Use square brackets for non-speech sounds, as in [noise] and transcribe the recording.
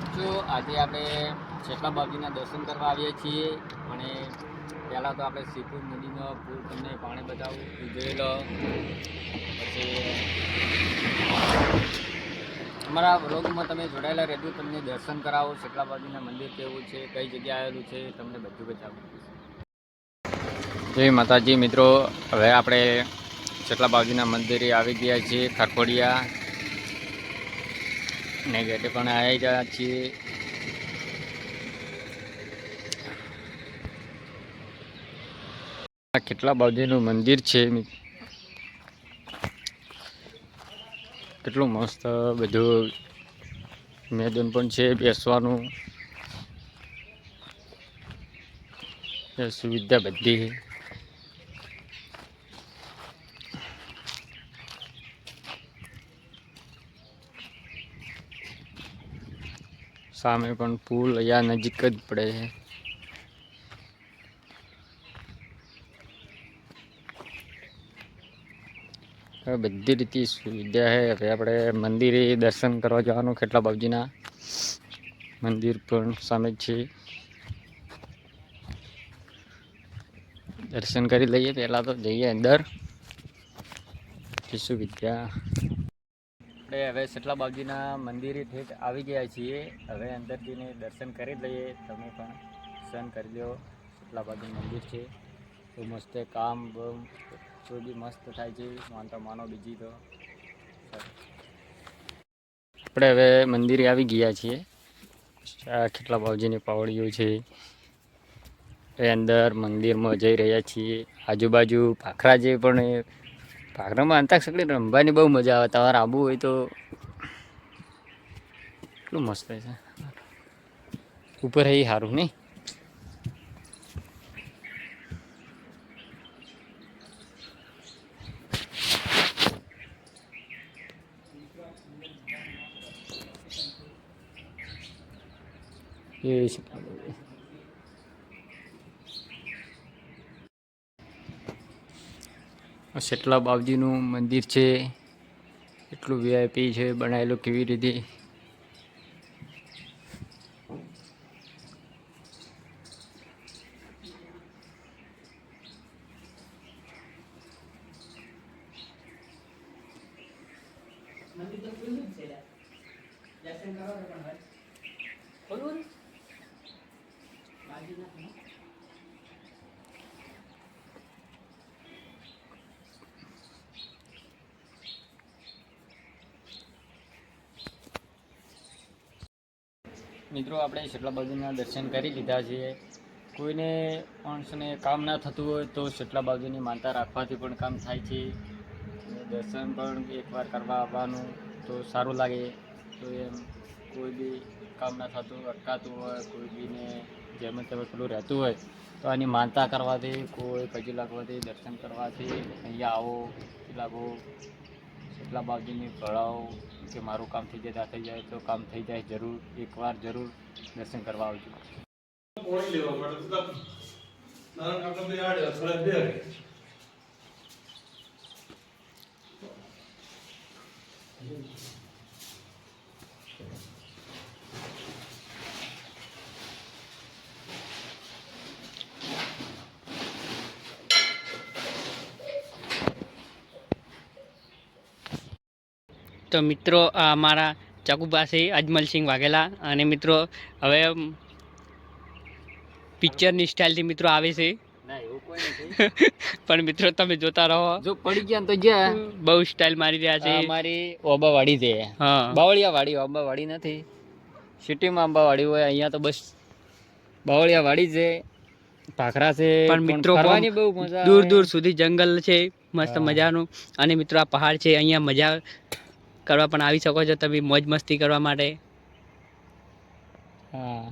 છો આજે આપણે શેખા બાબજીના દર્શન કરવા આવીએ છીએ અને પહેલાં તો આપણે સીપુર નદીનો પૂર તમને પાણી બતાવું એ જોઈ લો. પછી અમારા વ્લોગમાં તમે જોડાયેલા રહેજો, તમને દર્શન કરાવો શેખલા બાબજીના મંદિર કેવું છે, કઈ જગ્યાએ આવેલું છે, તમને બધું બતાવું. જય માતાજી મિત્રો, હવે આપણે શેખલા બાબજીના મંદિરે આવી ગયા છીએ, ખારખોડિયા. ને ગેટે પણ આવી ગયા છીએ. કેટલા બાજુનું મંદિર છે કેટલું મસ્ત બધું મેદાન પણ છે, બેસવાનું. સુવિધા બધી. સામે પણ પુલ અહીંયા નજીક જ પડે છે. બધી રીતે સુવિધા છે. હવે આપણે મંદિરે દર્શન કરવા જવાનું, ખેટલા બાબજીના મંદિર પણ સામે છે. દર્શન કરી લઈએ, પહેલાં તો જઈએ અંદર. સુવિધા આપણે હવે શેટલા બાપજીના મંદિરે ઠેઠ આવી ગયા છીએ. હવે અંદર જઈને દર્શન કરી લઈએ. તમે પણ દર્શન કરી લો શેટલા બાપજી મંદિર છે. તો મસ્ત કામ કોઈ બી મસ્ત થાય છે. માનતા માનો બીજી તો. આપણે હવે મંદિરે આવી ગયા છીએ. કેટલા બાપજીની પાવડીઓ છે. એ અંદર મંદિરમાં જઈ રહ્યા છીએ. આજુબાજુ પાખરા જે પણ ભાખરામાં અંતાક્ષરી રમવાની બહુ મજા આવે તમારે આવવું હોય તો કેટલું મસ્ત છે ઉપર એ સારું નહીં એ છે શેટલા બાવજીનું મંદિર છે. એટલું વીઆઈપી છે બનાવેલું કેવી રીતે? મિત્રો, આપણે શેટલા બાજુના દર્શન કરી લીધા છે. કોઈને માણસને કામ ના થતું હોય તો શેટલા બાજુની માનતા રાખવાથી પણ કામ થાય છે. દર્શન પણ એકવાર કરવા આવવાનું તો સારું લાગે. તો એમ કોઈ બી કામ ના થતું, અટકાતું હોય, કોઈ બીને જેમ તેમ પેલું રહેતું હોય, તો આની માનતા કરવાથી, કોઈ પૈકી લાગવાથી, દર્શન કરવાથી અહીંયા આવો, લાગો. એટલા બાજુની ભળાવો કે મારું કામ થઈ જાય થઈ જાય, તો કામ થઈ જાય જરૂર, એકવાર જરૂર દર્શન કરવા આવજો. તો મિત્રો મારા અમારા ચકુભાઈ અજમલસિંહ વાઘેલા અને મિત્રો હવે પિક્ચરની સ્ટાઇલથી મિત્રો આવે છે. [laughs] પણ મિત્રો તમે જોતા રહો. જો પડી ગયા તો જ્યાં બહુ સ્ટાઇલ મારી રહ્યા છે. અમારી ઓબાવાડી છે. હા. બાવળિયા વાડી ઓબાવાડી નથી. સિટીમાં અંબાવાડી હોય અહીંયા તો બસ બાવળિયા વાડી છે ભાખરા છે પણ મિત્રો બહુ મજા દૂર દૂર સુધી જંગલ છે મસ્ત મજાનું. અને મિત્રો આ પહાડ છે અહીંયા મજા કરવા પણ આવી શકો છો. તમે મોજ મસ્તી કરવા માટે. હા.